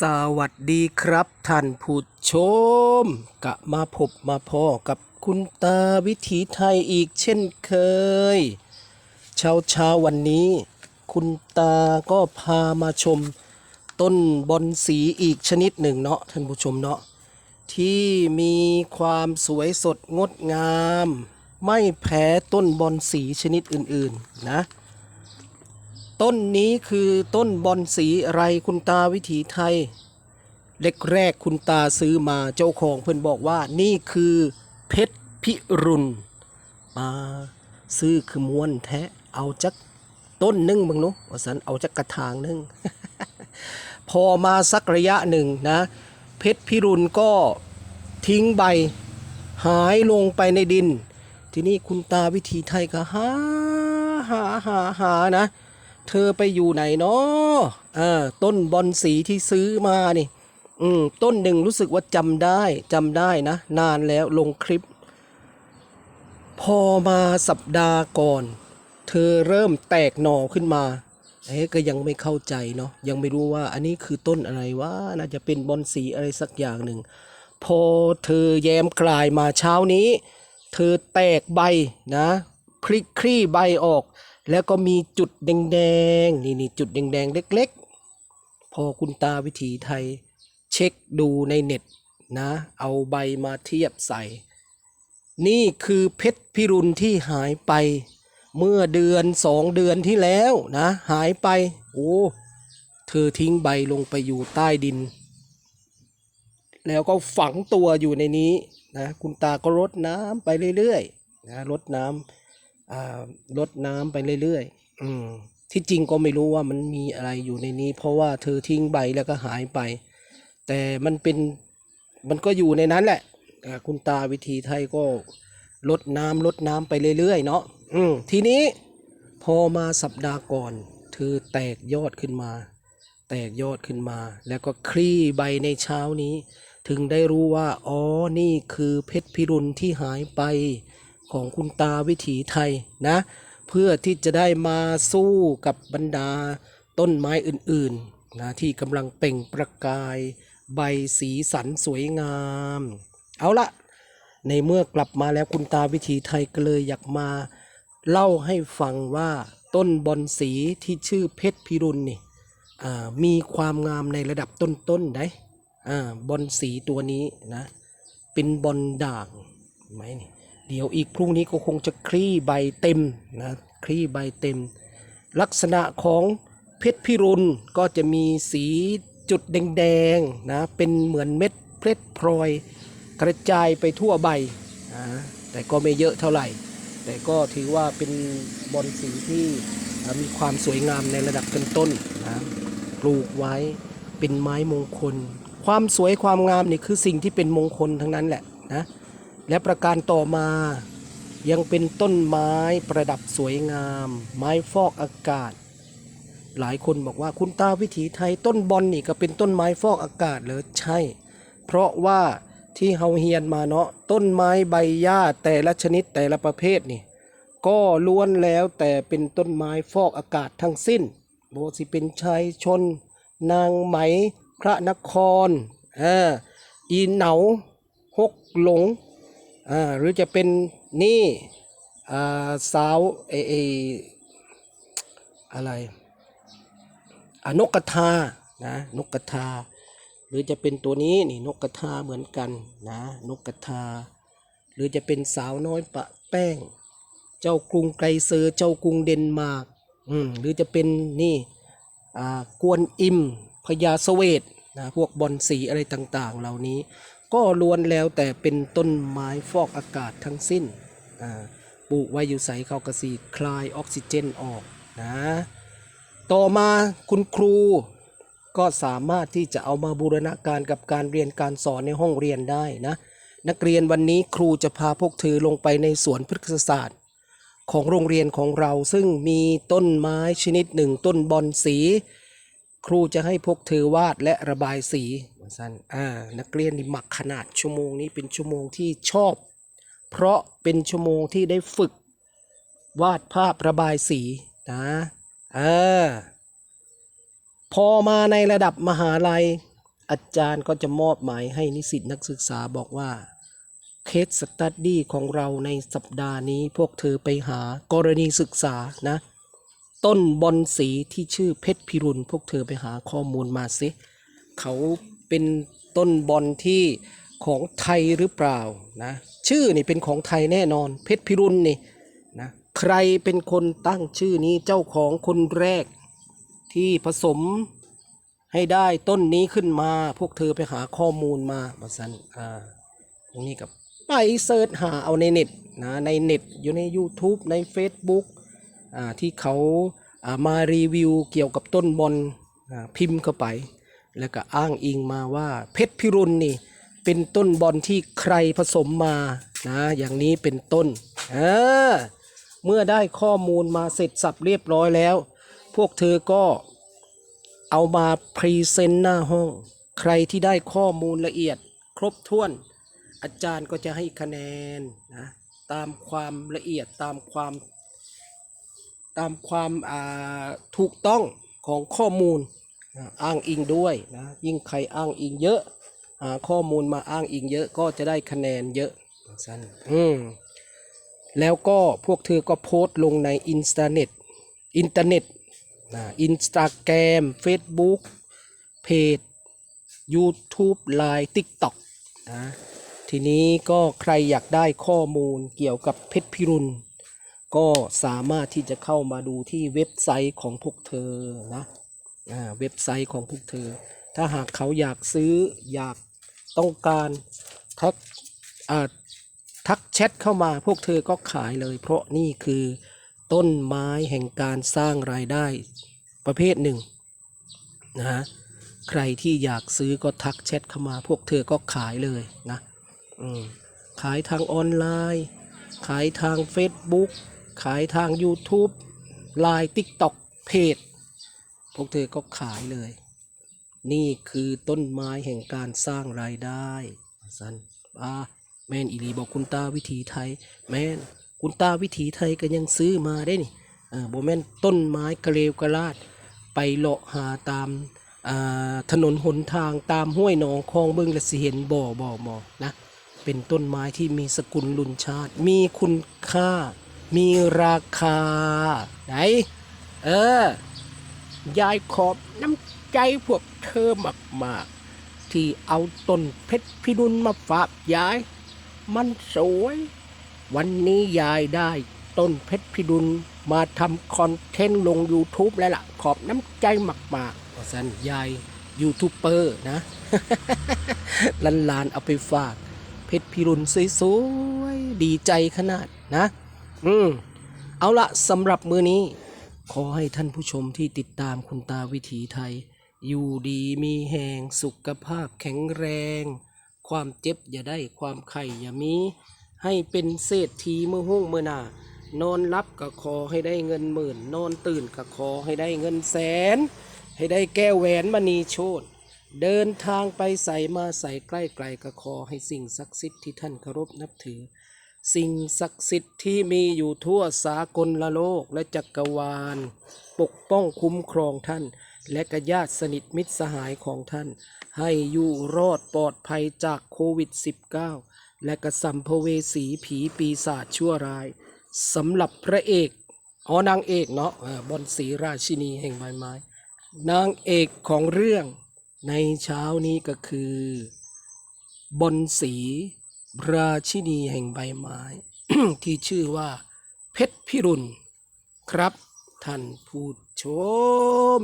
สวัสดีครับท่านผู้ชมกะมาพบมาพ่อกับคุณตาวิถีไทยอีกเช่นเคย เช้าเช้าวันนี้ คุณตาก็พามาชม ต้นบอนสีอีกชนิดหนึ่งเนาะท่านผู้ชมเนาะที่มีความสวยสดงดงาม ไม่แพ้ต้นบอนสีชนิดอื่นๆนะ ต้นนี้คือต้นบอนสีอะไรคุณตาวิถีไทย เล็กแรกคุณตาซื้อมาเจ้าของเพิ่อนบอกว่านี่คือเพชรพิรุณมาซื้อคือม้วนแท้เอาจักต้นหนึงมึงนาะว่าสันเอาจักกระถางหนึง พอมาสักระยะหนึ่งนะ เพชรพิรุณก็ทิ้งใบ หายลงไปในดิน ทีนี้คุณตาวิถีไทยก็หาหาหาหานะ เธอไปอยู่ไหนเนาะอ่าต้นบอนสีที่ซื้อมานี่อืมต้นหนึ่งรู้สึกว่าจำได้จำได้นะ นานแล้วลงคลิป พอมาสัปดาห์ก่อน เธอเริ่มแตกหน่อขึ้นมาเอ๊ะก็ยังไม่เข้าใจเนาะยังไม่รู้ว่าอันนี้คือต้นอะไรวะน่าจะเป็นบอนสีอะไรสักอย่างหนึ่ง พอเธอแย้มกลายมาเช้านี้ เธอแตกใบนะ คลิกคลี่ใบออก แล้วก็มีจุดแดงๆนี่นี่จุดแดงๆเล็กๆ พอคุณตาวิถีไทย เช็คดูในเน็ตนะ เอาใบมาเทียบใส่ นี่คือเพชรพิรุณที่หายไป เมื่อเดือนสองเดือนที่แล้วนะ หายไป โอ้เธอทิ้งใบลงไปอยู่ใต้ดิน แล้วก็ฝังตัวอยู่ในนี้นะ คุณตาก็รดน้ำไปเรื่อยๆนะรดน้ำ อ่ารดน้ำไปเรื่อยๆอืมที่จริงก็ไม่รู้ว่ามันมีอะไรอยู่ในนี้ เพราะว่าเธอทิ้งใบแล้วก็หายไป แต่มันเป็นมันก็อยู่ในนั้นแหละคุณตาวิธีไทยก็ลดน้ำลดน้ำไปเรื่อยๆเนาะอืมทีนี้พอมาสัปดาห์ก่อน เธอแตกยอดขึ้นมา แตกยอดขึ้นมา แล้วก็คลี่ใบในเช้านี้ ถึงได้รู้ว่า อ๋อ นี่คือเพชรพิรุณที่หายไป ของคุณตาวิถีไทยนะ เพื่อที่จะได้มาสู้กับบรรดาต้นไม้อื่นๆนะที่กำลังเปล่งประกาย ใบสีสันสวยงาม เอาละในเมื่อกลับมาแล้วคุณตาวิถีไทยก็เลยอยากมา เล่าให้ฟังว่าต้นบอนสีที่ชื่อเพชรพิรุณนี่มีความงามในระดับต้นๆได้บอลสีตัวนี้นะ เป็นบอลด่างไหมนี่ เดี๋ยวอีกพรุ่งนี้ก็คงจะคลี่ใบเต็มนะคลี่ใบเต็ม ลักษณะของเพชรพิรุณก็จะมีสีจุดแดงๆนะเป็นเหมือนเม็ดเพชรพลอยกระจายไปทั่วใบนะแต่ก็ไม่เยอะเท่าไหร่ แต่ก็ถือว่าเป็นบอลสีที่มีความสวยงามในระดับต้นๆนะปลูกไว้เป็นไม้มงคล ความสวยความงามนี่คือสิ่งที่เป็นมงคลทั้งนั้นแหละนะ และประการต่อมายังเป็นต้นไม้ประดับสวยงาม ไม้ฟอกอากาศ หลายคนบอกว่าคุณตาวิถีไทยต้นบอลนี่ก็เป็นต้นไม้ฟอกอากาศเลยใช่ เพราะว่าที่เฮาเฮียนมาเนาะต้นไม้ใบหญ้าแต่ละชนิดแต่ละประเภทนี่ก็ล้วนแล้วแต่เป็นต้นไม้ฟอกอากาศทั้งสิ้นโบสิเป็นชายชน นางไหม พระนครอ่าอีเหนา หกหลง อ่าหรือจะเป็นนี่อ่าสาวเอเออะไรอ่านกกระทานะนกกระทา หรือจะเป็นตัวนี้นี่นกกระทาเหมือนกันนะนกกระทา หรือจะเป็นสาวน้อยปะแป้ง เจ้ากรุงไกรเซอร์เจ้ากรุงเดนมาร์กอืมหรือจะเป็นนี่อ่ากวนอิมพญาสเวตนะพวกบอนสีอะไรต่างๆ เหล่านี้ ก็ล้วนแล้วแต่เป็นต้นไม้ฟอกอากาศทั้งสิ้นปลูกไว้อยู่ใสเขากระสีคลายออกซิเจนออกนะต่อมาคุณครูก็สามารถที่จะเอามาบูรณาการกับการเรียนการสอนในห้องเรียนได้นะนักเรียนวันนี้ครูจะพาพวกเธอลงไปในสวนพฤกษศาสตร์ ของโรงเรียนของเราซึ่งมีต้นไม้ชนิดหนึ่งต้นบอนสี ครูจะให้พวกเธอวาดและระบายสี สั้น อ่า นักเรียนนี่หมักขนาดชั่วโมงนี้เป็นชั่วโมงที่ชอบ เพราะเป็นชั่วโมงที่ได้ฝึก วาดภาพระบายสีนะอ่าพพอมาในระดับมหาลัย อาจารย์ก็จะมอบหมายให้นิสิตนักศึกษาบอกว่าเคสสตัดดี้ของเราในสัปดาห์นี้พวกเธอไปหากรณีศึกษานะ ต้นบอนสีที่ชื่อเพชรพิรุณ พวกเธอไปหาข้อมูลมาสิเขา เป็นต้นบอนที่ของไทยหรือเปล่านะชื่อนี่เป็นของไทยแน่นอน เพชรพิรุณนี่นะใครเป็นคนตั้งชื่อนี้เจ้าของคนแรกที่ผสมให้ได้ต้นนี้ขึ้นมา พวกเธอไปหาข้อมูลมาบาสันอ่าพวกนี้กับไปเสิร์ชหาเอาในเน็ตนะในเน็ตอยู่ใน YouTube ใน Facebook อ่าที่เขาอ่ามารีวิวเกี่ยวกับต้นบอลอ่าพิมพ์เข้าไป แล้วก็อ้างอิงมาว่าเพชรพิรุณนี่เป็นต้นบอลที่ใครผสมมานะอย่างนี้เป็นต้นเออเมื่อได้ข้อมูลมาเสร็จสับเรียบร้อยแล้ว พวกเธอก็เอามาพรีเซนต์หน้าห้อง ใครที่ได้ข้อมูลละเอียด ครบถ้วน อาจารย์ก็จะให้คะแนนนะตามความละเอียดตามความ ตามความาถูกต้องของข้อมูล อ่าอ้างอิงด้วยนะยิ่งใครอ้างอิงเยอะหาข้อมูลมาอ้างอิงเยอะก็จะได้คะแนนเยอะสั้นอืมแล้วก็พวกเธอก็โพสต์ลงในอินสตาเน็ตอินเทอร์เน็ตนะอินสตาแกรมเฟซบุ๊กเพจ YouTube Line TikTok นะทีนี้ก็ใครอยากได้ข้อมูลเกี่ยวกับเพชรพิรุณ ก็สามารถที่จะเข้ามาดูที่เว็บไซต์ของพวกเธอนะอ่า เว็บไซต์ของพวกเธอ ถ้าหากเขาอยากซื้ออยากต้องการทักทักแชทเข้ามาพวกเธอก็ขายเลย เพราะนี่คือต้นไม้แห่งการสร้างรายได้ประเภทหนึ่งนะฮะใครที่อยากซื้อก็ทักแชทเข้ามา พวกเธอก็ขายเลยนะขายทางออนไลน์ ขายทาง Facebook ขายทาง YouTube Line TikTok เพจ พวกเธอก็ขายเลย นี่คือต้นไม้แห่งการสร้างรายได้สันอ่าแม่นอีหลีบอกคุณตาวิถีไทย แม่นคุณตาวิถีไทยก็ยังซื้อมาได้นี่อ่าบแม่นต้นไม้กระเลวกระลาด ไปเลาะหาตามอ่าถนนหนทางตามห้วยหนองคลองเบิ่งและสิเห็นบ่อบ่อบ่อนะเป็นต้นไม้ที่มีสกุลลุนชาติ มีคุณค่า มีราคาไหนเออ ยายขอบน้ำใจพวกเธอมากมาก ๆ ที่เอาต้นเพชรพิรุณมาฝากยาย มันสวย วันนี้ยายได้ต้นเพชรพิรุณมาทำคอนเทนต์ลง YouTube แล้วล่ะ ขอบน้ำใจมากๆว่าสันยายยูทูบเบอร์นะลานๆเอาไปฝาก เพชรพิรุณสวยๆดีใจขนาดนะ อืม เอาละสำหรับมือนี้ ขอให้ท่านผู้ชมที่ติดตามคุณตาวิถีไทย อยู่ดีมีแหงสุขภาพแข็งแรง ความเจ็บอย่าได้ความไข่อย่ามี ให้เป็นเศรษฐีเมื่อห้งเมื่อหนานอนรับก็ขอให้ได้เงินหมื่น นอนตื่นก็ขอให้ได้เงินแสน ให้ได้แก้วแหวนมณีโชตเดินทางไปใส่มาใส่ใกล้ไกลก็ขอให้สิ่งศักดิ์สิทธิ์ที่ท่านเคารพนับถือ สิ่งศักดิ์สิทธิ์ที่มีอยู่ทั่วสากลละโลกและจักรวาล ปกป้องคุ้มครองท่าน และกญาติสนิทมิตรสหายของท่าน ให้อยู่รอดปลอดภัยจากโควิด -19 และกระสัมภเวสีผีปีศาจชั่วร้ายสำหรับพระเอกอ๋อนางเอกเนาะอ่าบอนสีราชินีแห่งใบไม้ นางเอกของเรื่องในเช้านี้ก็คือบนสี ราชินีแห่งใบไม้ ที่ชื่อว่าเพชรพิรุณครับท่านผู้ชม